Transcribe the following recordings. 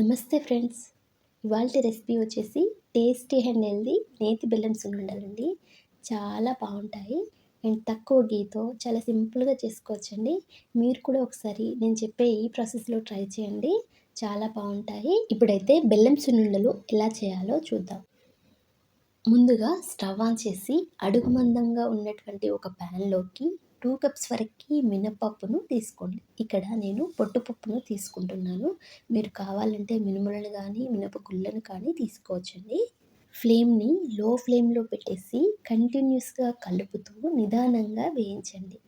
నమస్తే ఫ్రెండ్స్. ఇవాళ రెసిపీ వచ్చేసి టేస్టీ అండ్ హెల్దీ నేతి బెల్లం సున్నుండలండి చాలా బాగుంటాయి. అండ్ తక్కువ గీతో చాలా సింపుల్గా చేసుకోవచ్చండి. మీరు కూడా ఒకసారి నేను చెప్పే ఈ ప్రాసెస్లో ట్రై చేయండి. చాలా బాగుంటాయి. ఇప్పుడైతే బెల్లం సున్నుండలు ఎలా చేయాలో చూద్దాం. ముందుగా స్టవ్ ఆన్ చేసి అడుగు మందంగా ఉన్నటువంటి ఒక ప్యాన్లోకి టూ కప్స్ వరకు మినపప్పును తీసుకోండి. ఇక్కడ నేను పొట్టుపప్పును తీసుకుంటున్నాను. మీరు కావాలంటే మినుములను కానీ మినపగుళ్ళను కానీ తీసుకోవచ్చండి. ఫ్లేమ్ని లో ఫ్లేమ్లో పెట్టేసి కంటిన్యూస్గా కలుపుతూ నిదానంగా వేయించండి.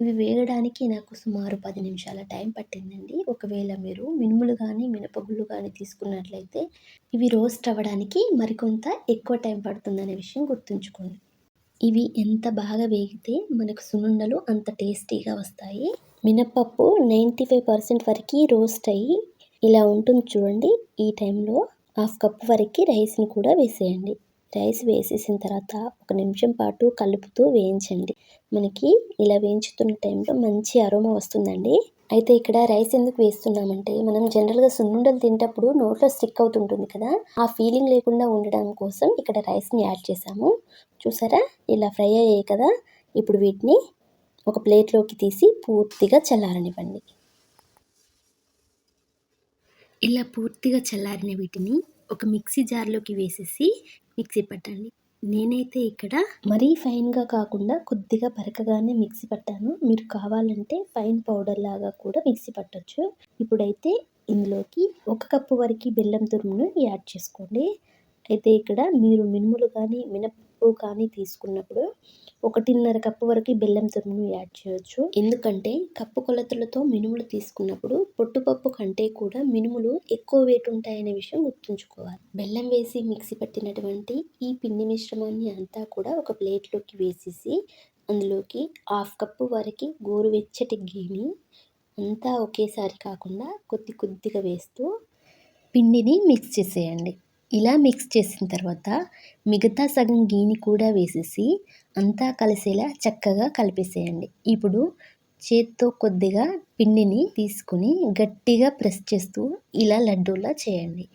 ఇవి వేయడానికి నాకు సుమారు పది నిమిషాల టైం పట్టిందండి. ఒకవేళ మీరు మినుములు కానీ మినపగుళ్ళు కానీ తీసుకున్నట్లయితే ఇవి రోస్ట్ అవ్వడానికి మరికొంత ఎక్కువ టైం పడుతుందనే విషయం గుర్తుంచుకోండి. ఇవి ఎంత బాగా వేగితే మనకు సున్నుండలు అంత టేస్టీగా వస్తాయి. మినప్పప్పు నైంటీ ఫైవ్ పర్సెంట్ వరకు రోస్ట్ అయ్యి ఇలా ఉంటుంది చూడండి. ఈ టైంలో హాఫ్ కప్ వరకు రైస్ని కూడా వేసేయండి. రైస్ వేసేసిన తర్వాత ఒక నిమిషం పాటు కలుపుతూ వేయించండి. మనకి ఇలా వేయించుతున్న టైంలో మంచి అరోమా వస్తుందండి. అయితే ఇక్కడ రైస్ ఎందుకు వేస్తున్నామంటే మనం జనరల్గా సున్నుండలు తింటప్పుడు నోట్లో స్టిక్ అవుతుంటుంది కదా ఆ ఫీలింగ్ లేకుండా ఉండడం కోసం ఇక్కడ రైస్ని యాడ్ చేసాము చూసారా? ఇలా ఫ్రై అయ్యాయి కదా. ఇప్పుడు వీటిని ఒక ప్లేట్లోకి తీసి పూర్తిగా చల్లారనివ్వండి. ఇలా పూర్తిగా చల్లారిన వీటిని ఒక మిక్సీ జార్లోకి వేసేసి మిక్సీ పట్టండి. నేనైతే ఇక్కడ మరీ ఫైన్గా కాకుండా కొద్దిగా పరకగానే మిక్సీ పట్టాను. మీరు కావాలంటే ఫైన్ పౌడర్ లాగా కూడా మిక్సీ పట్టొచ్చు. ఇప్పుడైతే ఇందులోకి ఒక కప్పు వరకు బెల్లం తురుమును యాడ్ చేసుకోండి. అయితే ఇక్కడ మీరు మినుములు కానీ పప్పు కానీ తీసుకున్నప్పుడు ఒకటిన్నర కప్పు వరకు బెల్లం తురుమును యాడ్ చేయొచ్చు. ఎందుకంటే కప్పు కొలతలతో మినుములు తీసుకున్నప్పుడు పొట్టుపప్పు కంటే కూడా మినుములు ఎక్కువ వెయిట్ ఉంటాయనే విషయం గుర్తుంచుకోవాలి. బెల్లం వేసి మిక్సీ పట్టినటువంటి ఈ పిండి మిశ్రమాన్ని అంతా కూడా ఒక ప్లేట్లోకి వేసేసి అందులోకి హాఫ్ కప్పు వరకు గోరువెచ్చటి గీని అంతా ఒకేసారి కాకుండా కొద్ది కొద్దిగా వేస్తూ పిండిని మిక్స్ చేసేయండి. ఇలా మిక్స్ చేసిన తర్వాత మిగతా సగం గీని కూడా వేసేసి అంతా కలిసేలా చక్కగా కలిపేసేయండి. ఇప్పుడు చేత్తో కొద్దిగా పిండిని తీసుకుని గట్టిగా ప్రెస్ చేస్తూ ఇలా లడ్డూలా చేయండి.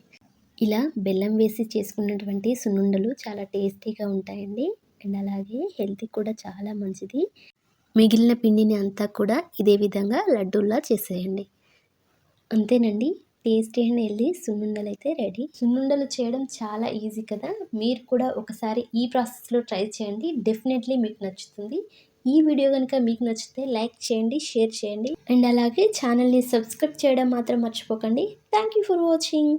ఇలా బెల్లం వేసి చేసుకున్నటువంటి సున్నుండలు చాలా టేస్టీగా ఉంటాయండి. అండ్ అలాగే హెల్తీ కూడా చాలా మంచిది. మిగిలిన పిండిని అంతా కూడా ఇదే విధంగా లడ్డూలా చేసేయండి. అంతేనండి? టేస్టీ అండ్ హెల్దీ సున్నుండలు అయితే రెడీ. సున్నుండలు చేయడం చాలా ఈజీ కదా. మీరు కూడా ఒకసారి ఈ ప్రాసెస్లో ట్రై చేయండి. డెఫినెట్లీ మీకు నచ్చుతుంది. ఈ వీడియో కనుక మీకు నచ్చితే లైక్ చేయండి షేర్ చేయండి. అండ్ అలాగే ఛానల్ని సబ్స్క్రైబ్ చేయడం మాత్రం మర్చిపోకండి. Thank you for watching.